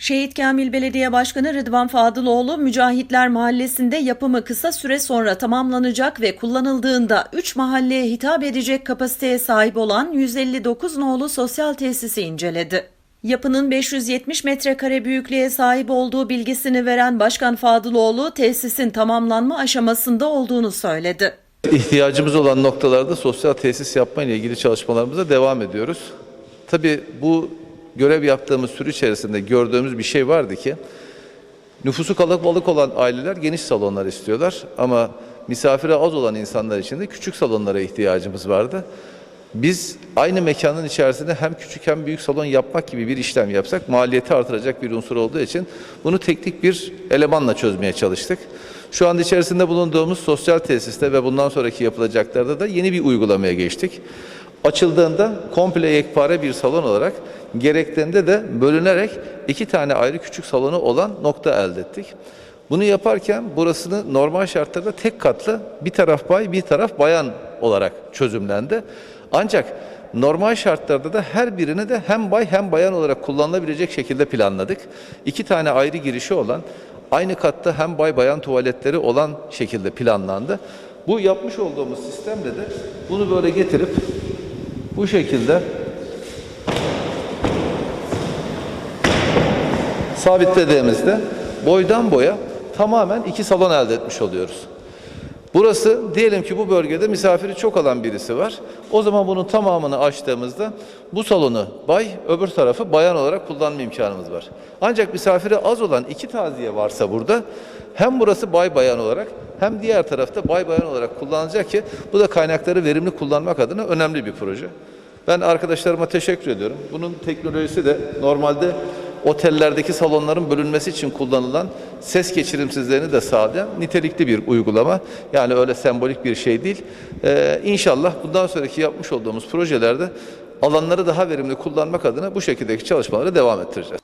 Şehit Kamil Belediye Başkanı Rıdvan Fadıloğlu, Mücahitler Mahallesi'nde yapımı kısa süre sonra tamamlanacak ve kullanıldığında 3 mahalleye hitap edecek kapasiteye sahip olan 159 nolu sosyal tesisi inceledi. Yapının 570 metrekare büyüklüğe sahip olduğu bilgisini veren Başkan Fadıloğlu, tesisin tamamlanma aşamasında olduğunu söyledi. İhtiyacımız olan noktalarda sosyal tesis yapma ile ilgili çalışmalarımıza devam ediyoruz. Tabii bu görev yaptığımız süre içerisinde gördüğümüz bir şey vardı ki nüfusu kalabalık olan aileler geniş salonlar istiyorlar ama misafire az olan insanlar için de küçük salonlara ihtiyacımız vardı. Biz aynı mekanın içerisinde hem küçük hem büyük salon yapmak gibi bir işlem yapsak maliyeti artıracak bir unsur olduğu için bunu teknik bir elemanla çözmeye çalıştık. Şu anda içerisinde bulunduğumuz sosyal tesiste ve bundan sonraki yapılacaklarda da yeni bir uygulamaya geçtik. Açıldığında komple yekpare bir salon olarak gerektiğinde de bölünerek iki tane ayrı küçük salonu olan nokta elde ettik. Bunu yaparken burasını normal şartlarda tek katlı bir taraf bay bir taraf bayan olarak çözümlendi. Ancak normal şartlarda da her birini de hem bay hem bayan olarak kullanılabilecek şekilde planladık. İki tane ayrı girişi olan aynı katta hem bay bayan tuvaletleri olan şekilde planlandı. Bu yapmış olduğumuz sistemle de bunu böyle getirip bu şekilde sabitlediğimizde boydan boya tamamen iki salon elde etmiş oluyoruz. Burası diyelim ki bu bölgede misafiri çok alan birisi var. O zaman bunun tamamını açtığımızda bu salonu bay, öbür tarafı bayan olarak kullanma imkanımız var. Ancak misafiri az olan iki taziye varsa burada hem burası bay bayan olarak hem diğer tarafta bay bayan olarak kullanılacak ki bu da kaynakları verimli kullanmak adına önemli bir proje. Ben arkadaşlarıma teşekkür ediyorum. Bunun teknolojisi de normalde otellerdeki salonların bölünmesi için kullanılan ses geçirimsizliğini de sağlayan nitelikli bir uygulama. Yani öyle sembolik bir şey değil. Ee, inşallah bundan sonraki yapmış olduğumuz projelerde alanları daha verimli kullanmak adına bu şekildeki çalışmalara devam ettireceğiz.